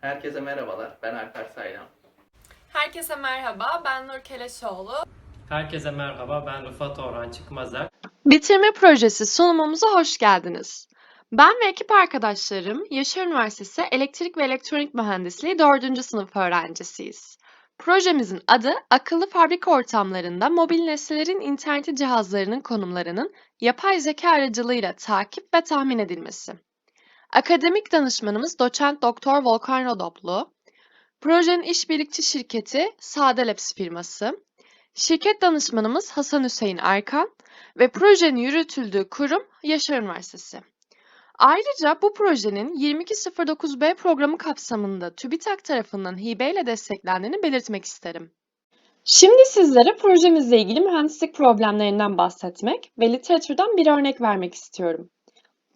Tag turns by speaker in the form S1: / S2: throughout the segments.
S1: Herkese merhabalar, ben Alper Saylan.
S2: Herkese merhaba, ben Nur Keleşoğlu.
S3: Herkese merhaba, ben Rıfat Orhan Çıkmazer.
S4: Bitirme projesi sunumumuza hoş geldiniz. Ben ve ekip arkadaşlarım Yaşar Üniversitesi Elektrik ve Elektronik Mühendisliği 4. sınıf öğrencisiyiz. Projemizin adı akıllı fabrika ortamlarında mobil nesnelerin interneti cihazlarının konumlarının yapay zeka aracılığıyla takip ve tahmin edilmesi. Akademik danışmanımız doçent doktor Volkan Rodoplu. Projenin işbirlikçi şirketi Sade firması. Şirket danışmanımız Hasan Hüseyin Erkan ve projenin yürütüldüğü kurum Yaşar Üniversitesi. Ayrıca bu projenin 2209B programı kapsamında TÜBİTAK tarafından hibeyle desteklendiğini belirtmek isterim. Şimdi sizlere projemizle ilgili mühendislik problemlerinden bahsetmek ve literatürden bir örnek vermek istiyorum.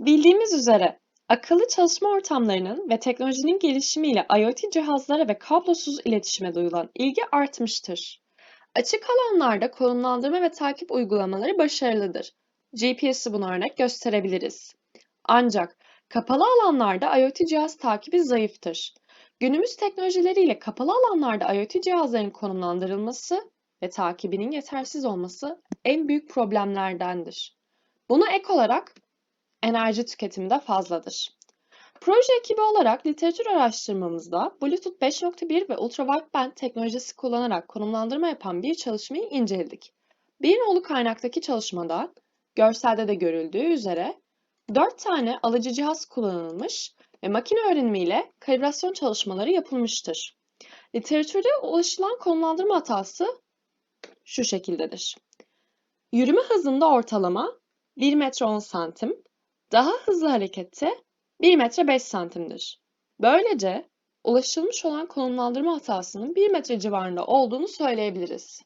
S4: Bildiğimiz üzere akıllı çalışma ortamlarının ve teknolojinin gelişimiyle IoT cihazlara ve kablosuz iletişime duyulan ilgi artmıştır. Açık alanlarda konumlandırma ve takip uygulamaları başarılıdır. GPS'i buna örnek gösterebiliriz. Ancak kapalı alanlarda IoT cihaz takibi zayıftır. Günümüz teknolojileriyle kapalı alanlarda IoT cihazların konumlandırılması ve takibinin yetersiz olması en büyük problemlerdendir. Buna ek olarak enerji tüketimi de fazladır. Proje ekibi olarak literatür araştırmamızda Bluetooth 5.1 ve ultrawideband teknolojisi kullanarak konumlandırma yapan bir çalışmayı inceledik. Bir nolu kaynaktaki çalışmada, görselde de görüldüğü üzere 4 tane alıcı cihaz kullanılmış ve makine öğrenimiyle kalibrasyon çalışmaları yapılmıştır. Literatürde ulaşılan konumlandırma hatası şu şekildedir. Yürüme hızında ortalama 1 metre 10 santim, daha hızlı harekette 1 metre 5 santimdir. Böylece ulaşılmış olan konumlandırma hatasının 1 metre civarında olduğunu söyleyebiliriz.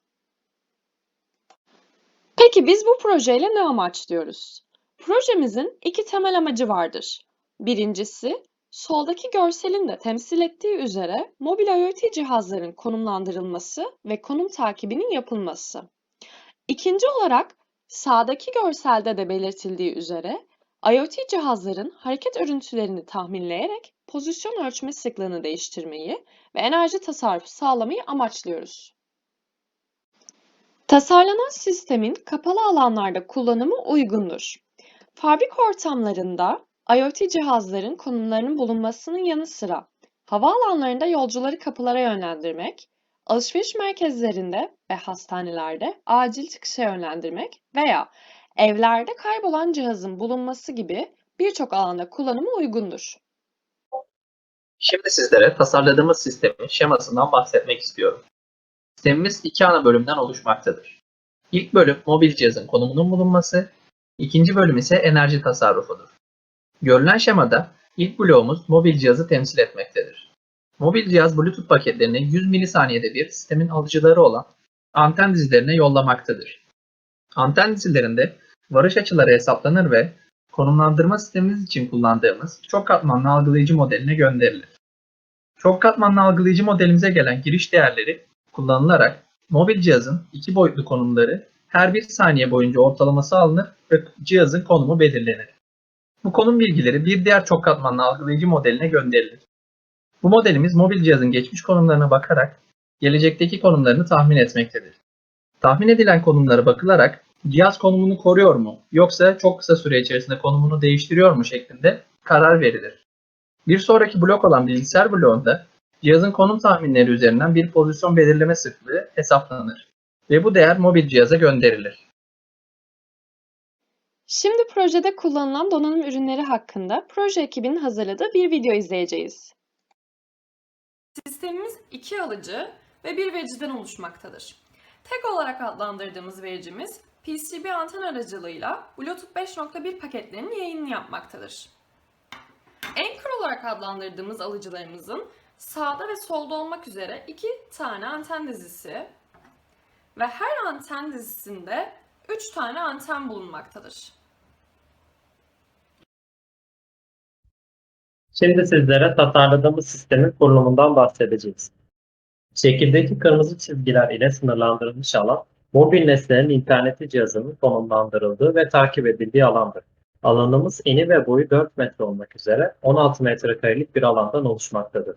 S4: Peki biz bu projeyle ne amaçlıyoruz? Projemizin iki temel amacı vardır. Birincisi, soldaki görselin de temsil ettiği üzere mobil IoT cihazların konumlandırılması ve konum takibinin yapılması. İkinci olarak sağdaki görselde de belirtildiği üzere IoT cihazların hareket örüntülerini tahminleyerek pozisyon ölçme sıklığını değiştirmeyi ve enerji tasarrufu sağlamayı amaçlıyoruz. Tasarlanan sistemin kapalı alanlarda kullanımı uygundur. Fabrika ortamlarında IoT cihazların konumlarının bulunmasının yanı sıra havaalanlarında yolcuları kapılara yönlendirmek, alışveriş merkezlerinde ve hastanelerde acil çıkışa yönlendirmek veya evlerde kaybolan cihazın bulunması gibi birçok alanda kullanıma uygundur.
S1: Şimdi sizlere tasarladığımız sistemin şemasından bahsetmek istiyorum. Sistemimiz iki ana bölümden oluşmaktadır. İlk bölüm mobil cihazın konumunun bulunması, ikinci bölüm ise enerji tasarrufudur. Görülen şemada ilk bloğumuz mobil cihazı temsil etmektedir. Mobil cihaz Bluetooth paketlerini 100 milisaniyede bir sistemin alıcıları olan anten dizilerine yollamaktadır. Anten dizilerinde varış açıları hesaplanır ve konumlandırma sistemimiz için kullandığımız çok katmanlı algılayıcı modeline gönderilir. Çok katmanlı algılayıcı modelimize gelen giriş değerleri kullanılarak mobil cihazın iki boyutlu konumları her bir saniye boyunca ortalaması alınır ve cihazın konumu belirlenir. Bu konum bilgileri bir diğer çok katmanlı algılayıcı modeline gönderilir. Bu modelimiz mobil cihazın geçmiş konumlarına bakarak gelecekteki konumlarını tahmin etmektedir. Tahmin edilen konumlara bakılarak cihaz konumunu koruyor mu yoksa çok kısa süre içerisinde konumunu değiştiriyor mu şeklinde karar verilir. Bir sonraki blok olan bilgisayar bloğunda cihazın konum tahminleri üzerinden bir pozisyon belirleme sıklığı hesaplanır ve bu değer mobil cihaza gönderilir.
S4: Şimdi projede kullanılan donanım ürünleri hakkında proje ekibinin hazırladığı bir video izleyeceğiz.
S2: Sistemimiz iki alıcı ve bir vericiden oluşmaktadır. Tek olarak adlandırdığımız vericimiz PCB anten aracılığıyla Bluetooth 5.1 paketlerinin yayınını yapmaktadır. Anchor olarak adlandırdığımız alıcılarımızın sağda ve solda olmak üzere iki tane anten dizisi ve her anten dizisinde 3 tane anten bulunmaktadır.
S3: Şimdi sizlere tasarladığımız sistemin kurulumundan bahsedeceğiz. Şekildeki kırmızı çizgiler ile sınırlandırılmış alan, mobil nesnelerin interneti cihazının konumlandırıldığı ve takip edildiği alandır. Alanımız eni ve boyu 4 metre olmak üzere 16 metrekarelik bir alandan oluşmaktadır.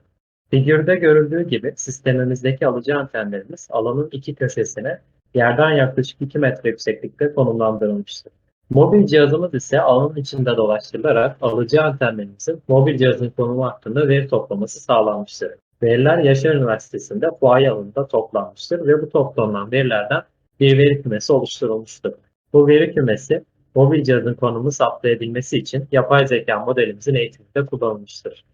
S3: Figürde görüldüğü gibi sistemimizdeki alıcı antenlerimiz alanın iki köşesine yerden yaklaşık 2 metre yükseklikte konumlandırılmıştır. Mobil cihazımız ise alanın içinde dolaştırılarak alıcı antenlerimizin mobil cihazın konumu hakkında veri toplaması sağlanmıştır. Veriler Yaşar Üniversitesi'nde fuaye alanında toplanmıştır ve bu toplanan verilerden bir veri kümesi oluşturulmuştur. Bu veri kümesi mobil cihazın konumu saptayabilmesi için yapay zeka modelimizin eğitiminde kullanılmıştır.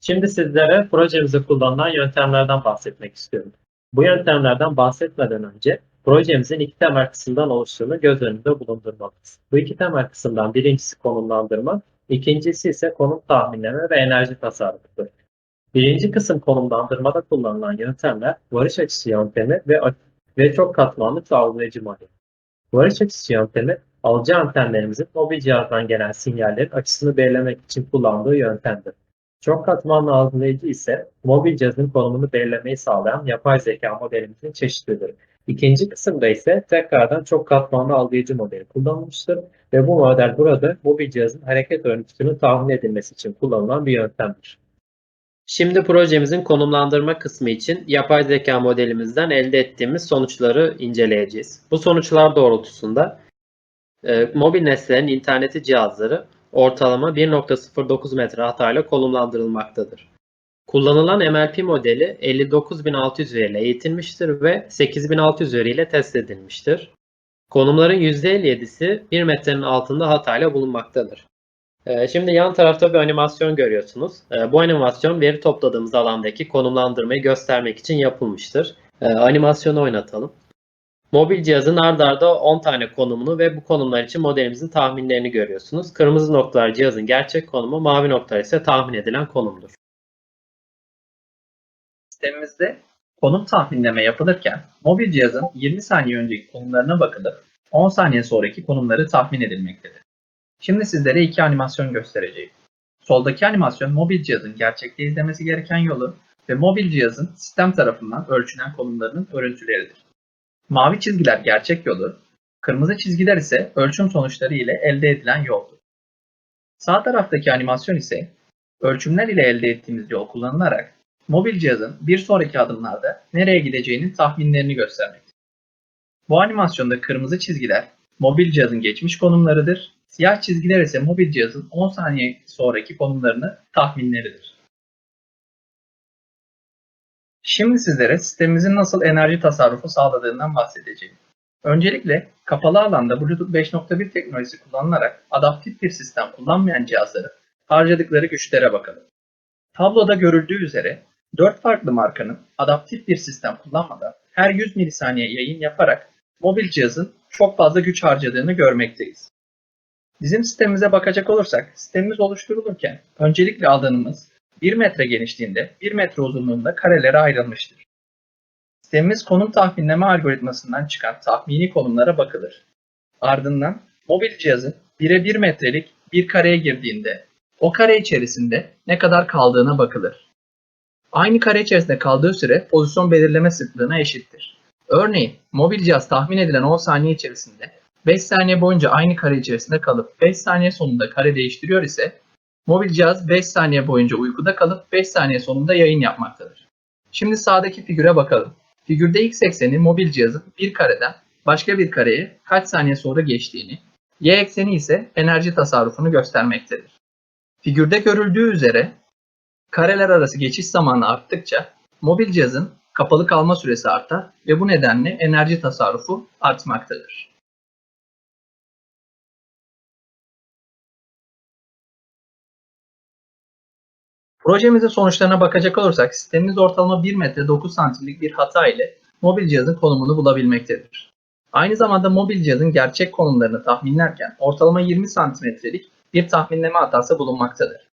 S3: Şimdi sizlere projemizde kullanılan yöntemlerden bahsetmek istiyorum. Bu yöntemlerden bahsetmeden önce projemizin iki temel kısımdan oluştuğunu göz önünde bulundurmalıyız. Bu iki temel kısımdan birincisi konumlandırma, ikincisi ise konum tahminleme ve enerji tasarrufudur. Birinci kısım konumlandırmada kullanılan yöntemler varış açısı yöntemi ve, ve çok katmanlı algılayıcı model. Varış açısı yöntemi alıcı antenlerimizin mobil cihazdan gelen sinyallerin açısını belirlemek için kullandığı yöntemdir. Çok katmanlı algılayıcı ise mobil cihazın konumunu belirlemeyi sağlayan yapay zeka modelimizin çeşididir. İkinci kısımda ise tekrardan çok katmanlı algılayıcı modeli kullanılmıştır ve bu model burada mobil cihazın hareket örüntüsünün tahmin edilmesi için kullanılan bir yöntemdir. Şimdi projemizin konumlandırma kısmı için yapay zeka modelimizden elde ettiğimiz sonuçları inceleyeceğiz. Bu sonuçlar doğrultusunda e, mobil nesnelerin interneti cihazları ortalama 1.09 metre hatayla konumlandırılmaktadır. Kullanılan MLP modeli 59600 veriyle eğitilmiştir ve 8600 veriyle test edilmiştir. Konumların %57'si 1 metrenin altında hatayla bulunmaktadır. Ee, Şimdi yan tarafta bir animasyon görüyorsunuz. Ee, Bu animasyon veri topladığımız alandaki konumlandırmayı göstermek için yapılmıştır. Ee, Animasyonu oynatalım. Mobil cihazın ard arda 10 tane konumunu ve bu konumlar için modelimizin tahminlerini görüyorsunuz. Kırmızı noktalar cihazın gerçek konumu, mavi noktalar ise tahmin edilen konumdur.
S1: Sistemimizde konum tahminleme yapılırken mobil cihazın 20 saniye önceki konumlarına bakılıp 10 saniye sonraki konumları tahmin edilmektedir. Şimdi sizlere iki animasyon göstereceğim. Soldaki animasyon mobil cihazın gerçekte izlemesi gereken yolu ve mobil cihazın sistem tarafından ölçülen konumlarının örüntüleridir. Mavi çizgiler gerçek yolu, kırmızı çizgiler ise ölçüm sonuçları ile elde edilen yoldur. Sağ taraftaki animasyon ise ölçümler ile elde ettiğimiz yol kullanılarak mobil cihazın bir sonraki adımlarda nereye gideceğinin tahminlerini göstermektedir. Bu animasyonda kırmızı çizgiler mobil cihazın geçmiş konumlarıdır, siyah çizgiler ise mobil cihazın 10 saniye sonraki konumlarını tahminleridir. Şimdi sizlere sistemimizin nasıl enerji tasarrufu sağladığından bahsedeceğim. Öncelikle kapalı alanda Bluetooth 5.1 teknolojisi kullanılarak adaptif bir sistem kullanmayan cihazların harcadıkları güçlere bakalım. Tabloda görüldüğü üzere 4 farklı markanın adaptif bir sistem kullanmadan her 100 milisaniye yayın yaparak mobil cihazın çok fazla güç harcadığını görmekteyiz. Bizim sistemimize bakacak olursak sistemimiz oluşturulurken öncelikle alanımız 1 metre genişliğinde 1 metre uzunluğunda karelere ayrılmıştır. Sistemimiz konum tahminleme algoritmasından çıkan tahmini konumlara bakılır. Ardından mobil cihazın 1'e 1 metrelik bir kareye girdiğinde o kare içerisinde ne kadar kaldığına bakılır. Aynı kare içerisinde kaldığı süre pozisyon belirleme sıklığına eşittir. Örneğin mobil cihaz tahmin edilen 10 saniye içerisinde 5 saniye boyunca aynı kare içerisinde kalıp 5 saniye sonunda kare değiştiriyor ise mobil cihaz 5 saniye boyunca uykuda kalıp 5 saniye sonunda yayın yapmaktadır. Şimdi sağdaki figüre bakalım. Figürde x ekseni mobil cihazın bir kareden başka bir kareye kaç saniye sonra geçtiğini, y ekseni ise enerji tasarrufunu göstermektedir. Figürde görüldüğü üzere kareler arası geçiş zamanı arttıkça mobil cihazın kapalı kalma süresi artar ve bu nedenle enerji tasarrufu artmaktadır. Projemizin sonuçlarına bakacak olursak sistemimiz ortalama 1 metre 9 santimlik bir hata ile mobil cihazın konumunu bulabilmektedir. Aynı zamanda mobil cihazın gerçek konumlarını tahminlerken ortalama 20 santimetrelik bir tahminleme hatası bulunmaktadır.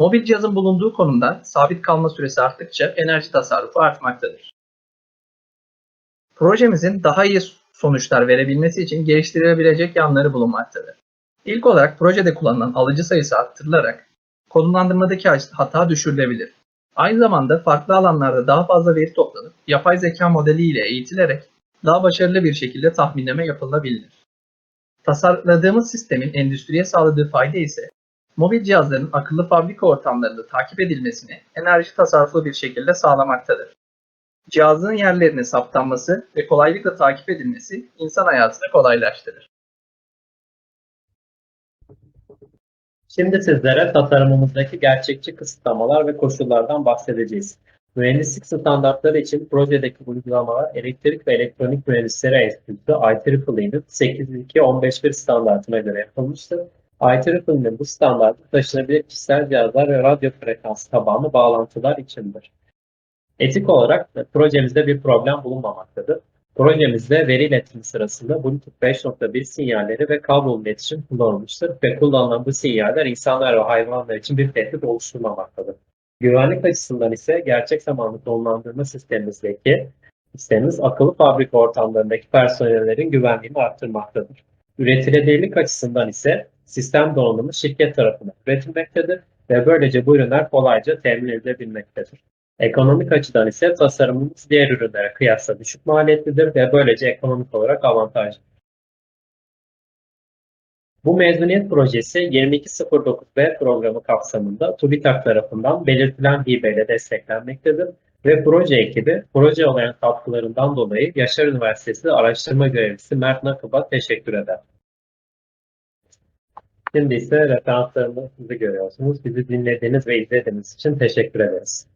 S1: Mobil cihazın bulunduğu konumda sabit kalma süresi arttıkça enerji tasarrufu artmaktadır. Projemizin daha iyi sonuçlar verebilmesi için geliştirilebilecek yanları bulunmaktadır. İlk olarak projede kullanılan alıcı sayısı arttırılarak konumlandırmadaki hata düşürülebilir. Aynı zamanda farklı alanlarda daha fazla veri toplanıp yapay zeka modeli ile eğitilerek daha başarılı bir şekilde tahminleme yapılabilir. Tasarladığımız sistemin endüstriye sağladığı fayda ise Mobil cihazların akıllı fabrika ortamlarında takip edilmesini enerji tasarruflu bir şekilde sağlamaktadır. Cihazın yerlerinin saptanması ve kolaylıkla takip edilmesi insan hayatını kolaylaştırır.
S3: Şimdi sizlere tasarımımızdaki gerçekçi kısıtlamalar ve koşullardan bahsedeceğiz. Mühendislik standartları için projedeki uygulamalar Elektrik ve Elektronik Mühendisleri Enstitüsü IEEE'nin 802.151 standartına göre yapılmıştır. IEEE'nin bu standartı taşınabilir kişisel cihazlar ve radyo frekans tabanlı bağlantılar içindir. Etik olarak da projemizde bir problem bulunmamaktadır. Projemizde veri iletimi sırasında Bluetooth 5.1 sinyalleri ve kablolu iletişim kullanılmıştır ve kullanılan bu sinyaller insanlar ve hayvanlar için bir tehdit oluşturmamaktadır. Güvenlik açısından ise gerçek zamanlı konumlandırma sistemimizdeki sistemimiz akıllı fabrika ortamlarındaki personellerin güvenliğini arttırmaktadır. Üretilebilirlik açısından ise sistem donanımı şirket tarafından üretilmektedir ve böylece bu ürünler kolayca temin edilebilmektedir. Ekonomik açıdan ise tasarımımız diğer ürünlere kıyasla düşük maliyetlidir ve böylece ekonomik olarak avantajlı. Bu mezuniyet projesi 2209B programı kapsamında TÜBİTAK tarafından belirtilen hibeyle desteklenmektedir ve proje ekibi proje olan katkılarından dolayı Yaşar Üniversitesi araştırma görevlisi Mert Nakıb'a teşekkür eder. Şimdi ise referanslarımızı görüyorsunuz. Bizi dinlediğiniz ve izlediğiniz için teşekkür ederiz.